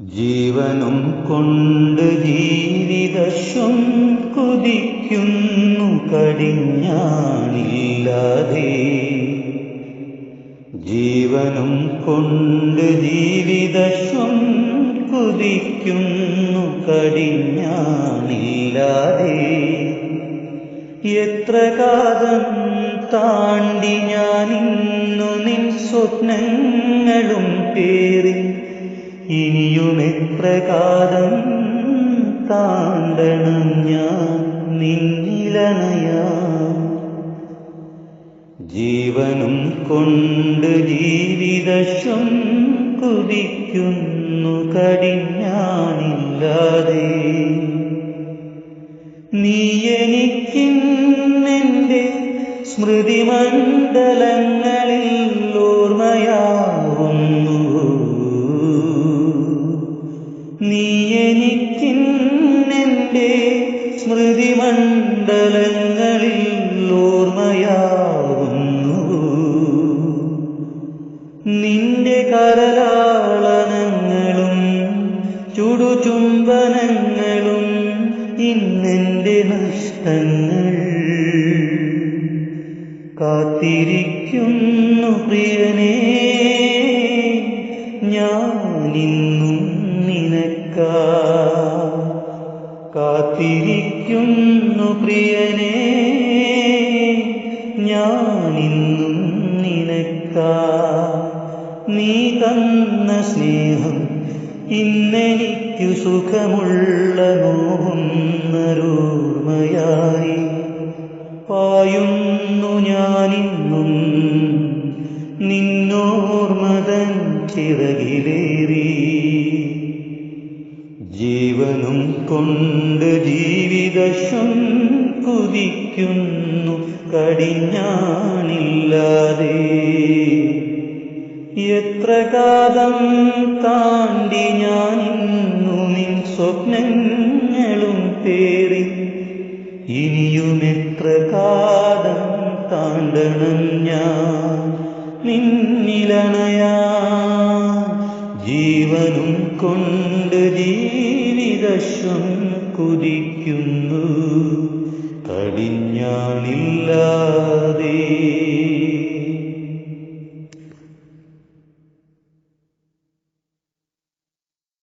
ജീവനും കൊണ്ട് ജീവിതശ്വം കുതിക്കുന്നു കടിഞ്ഞാണില്ലാതെ. ജീവനും കൊണ്ട് ജീവിതശ്വം കുതിക്കുന്നു കടിഞ്ഞാണില്ലാതെ. എത്ര കാലം താണ്ടി ഞാനിന്നു നിൻ സ്വപ്നങ്ങളും പേറി ഇനിയും എത്ര കാലം താണ്ടണം ഞാൻ നിന്നിലണയാ ജീവനും കൊണ്ട് ജീവിതശം കുതിക്കുന്നു കടിഞ്ഞാണില്ലാതെ. നീ എനിക്കിന്നെന്റെ സ്മൃതിമണ്ഡലങ്ങളിൽ നീ എനിക്കിന്നെന്റെ സ്മൃതിമണ്ഡലങ്ങളിൽ ഓർമ്മയാവുന്നു. നിന്റെ കരലാളനങ്ങളും ചുടുചുംബനങ്ങളും ഇന്നെന്റെ നഷ്ടങ്ങൾ. കാത്തിരിക്കുന്നു പ്രിയനേ. കാത്തിരിക്കുന്നു പ്രിയനെ. ഞാനിന്നും നിനക്ക. നീ തന്ന സ്നേഹം ഇന്നെനിക്കു സുഖമുള്ള നോവുന്നരോർമ്മയായി പായുന്നു ഞാനിന്നും നിന്നോർമതൻ ചിറകിലേറി. ജീവനും കൊണ്ട് ജീവിതശം കുതിക്കുന്നു. കടിഞ്ഞാണില്ലാതെ എത്ര കാലം താണ്ടി ഞാൻ നിൻ സ്വപ്നങ്ങളും പേറി ഇനിയും എത്ര കാലം താണ്ടണം ഞാൻ നിന്നിലണയാ. ജീവനും കൊണ്ട് ജീവിതശ്വം കുതിക്കുന്നു. കടിഞ്ഞാണില്ലാതെ